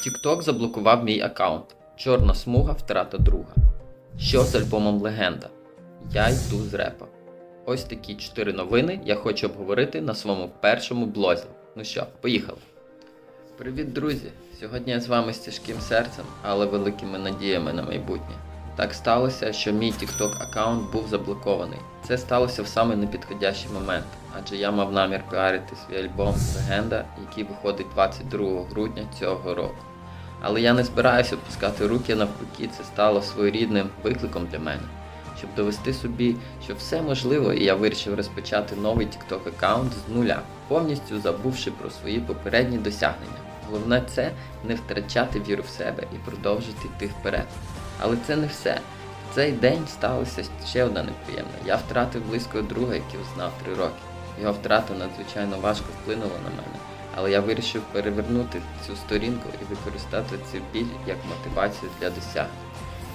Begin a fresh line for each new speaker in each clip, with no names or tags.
TikTok заблокував мій аккаунт. Чорна смуга, втрата друга. Що з альбомом Легенда? Я йду з репа. Ось такі чотири новини я хочу обговорити на своєму першому блозі. Ну що, поїхали. Привіт, друзі! Сьогодні я з вами з тяжким серцем, але великими надіями на майбутнє. Так сталося, що мій TikTok аккаунт був заблокований. Це сталося в самий непідходящий момент, адже я мав намір піарити свій альбом Легенда, який виходить 22 грудня цього року. Але я не збираюся опускати руки навпаки, це стало своєрідним викликом для мене. Щоб довести собі, що все можливо, і я вирішив розпочати новий TikTok аккаунт з нуля, повністю забувши про свої попередні досягнення. Головне це не втрачати віру в себе і продовжити йти вперед. Але це не все. В цей день сталося ще одне неприємне. Я втратив близького друга, який знав три роки. Його втрата надзвичайно важко вплинула на мене, але я вирішив перевернути цю сторінку і використати цю біль як мотивацію для досягнень.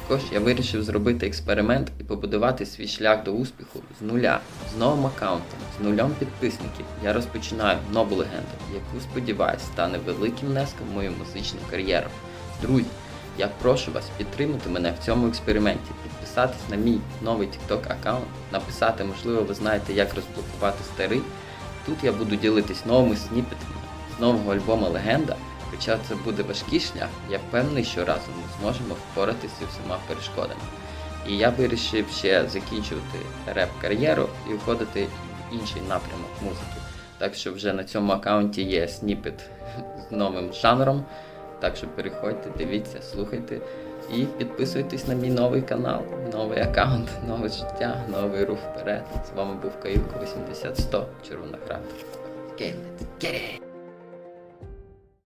Також я вирішив зробити експеримент і побудувати свій шлях до успіху з нуля, з новим аккаунтом, з нульом підписників. Я розпочинаю нову легенду, яку сподіваюсь стане великим внеском в мою музичну кар'єру. Друзі, я прошу вас підтримати мене в цьому експерименті, підписатись на мій новий TikTok аккаунт, написати, можливо, ви знаєте, як розблокувати старий. Тут я буду ділитись новими сніпетами нового альбому Легенда. Хоча це буде важкий шлях, я впевнений, що разом ми зможемо впоратися з усіма перешкодами. І я вирішив ще закінчувати реп-кар'єру і входити в інший напрямок музики. Так що вже на цьому аккаунті є сніпет з новим жанром. Так що переходьте, дивіться, слухайте і підписуйтесь на мій новий канал, новий аккаунт, нове життя, новий рух вперед. З вами був Каюк 80-100 Червона Храта. Okay, let's get it!